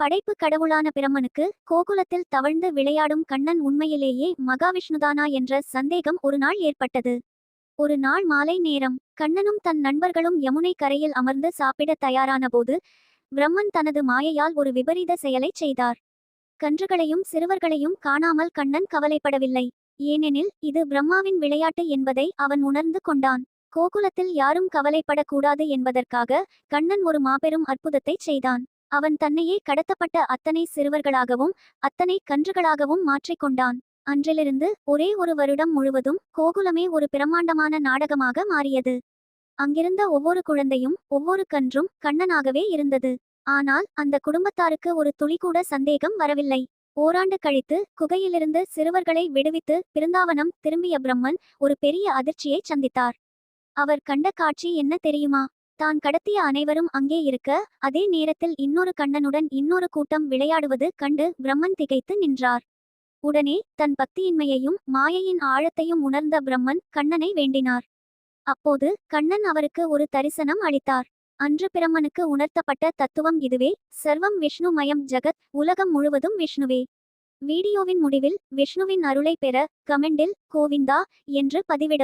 படைப்பு கடவுளான பிரம்மனுக்கு கோகுலத்தில் தவழ்ந்து விளையாடும் கண்ணன் உண்மையிலேயே மகாவிஷ்ணுதானா என்ற சந்தேகம் ஒரு நாள் ஏற்பட்டது. ஒரு நாள் மாலை நேரம் கண்ணனும் தன் நண்பர்களும் யமுனை கரையில் அமர்ந்து சாப்பிட தயாரான போது பிரம்மன் தனது மாயையால் ஒரு விபரீத செயலைச் செய்தார். கன்றுகளையும் சிறுவர்களையும் காணாமல் கண்ணன் கவலைப்படவில்லை. ஏனெனில் இது பிரம்மாவின் விளையாட்டு என்பதை அவன் உணர்ந்து கொண்டான். கோகுலத்தில் யாரும் கவலைப்படக்கூடாது என்பதற்காக கண்ணன் ஒரு மாபெரும் அற்புதத்தைச் செய்தான். அவன் தன்னையே கடத்தப்பட்ட அத்தனை சிறுவர்களாகவும் அத்தனை கன்றுகளாகவும் மாற்றிக்கொண்டான் அன்றிலிருந்து ஒரே ஒரு வருடம் முழுவதும் கோகுலமே ஒரு பிரம்மாண்டமான நாடகமாக மாறியது. அங்கிருந்த ஒவ்வொரு குழந்தையும் ஒவ்வொரு கன்றும் கண்ணனாகவே இருந்தது. ஆனால் அந்த குடும்பத்தாருக்கு ஒரு துளிகூட சந்தேகம் வரவில்லை. ஓராண்டு கழித்து குகையிலிருந்து சிறுவர்களை விடுவித்து பிருந்தாவனம் திரும்பிய பிரம்மன் ஒரு பெரிய அதிர்ச்சியைச் சந்தித்தார். அவர் கண்ட காட்சி என்ன தெரியுமா? தான் கடத்திய அனைவரும் அங்கே இருக்க அதே நேரத்தில் இன்னொரு கண்ணனுடன் இன்னொரு கூட்டம் விளையாடுவது கண்டு பிரம்மன் திகைத்து நின்றார். உடனே தன் பக்தியின்மையையும் மாயையின் ஆழத்தையும் உணர்ந்த பிரம்மன் கண்ணனை வேண்டினார். அப்போது கண்ணன் அவருக்கு ஒரு தரிசனம் அளித்தார். அன்று பிரம்மனுக்கு உணர்த்தப்பட்ட தத்துவம் இதுவே சர்வம் விஷ்ணுமயம் ஜகத் உலகம் முழுவதும் விஷ்ணுவே. வீடியோவின் முடிவில் விஷ்ணுவின் அருளை பெற கமெண்டில் கோவிந்தா என்று பதிவிட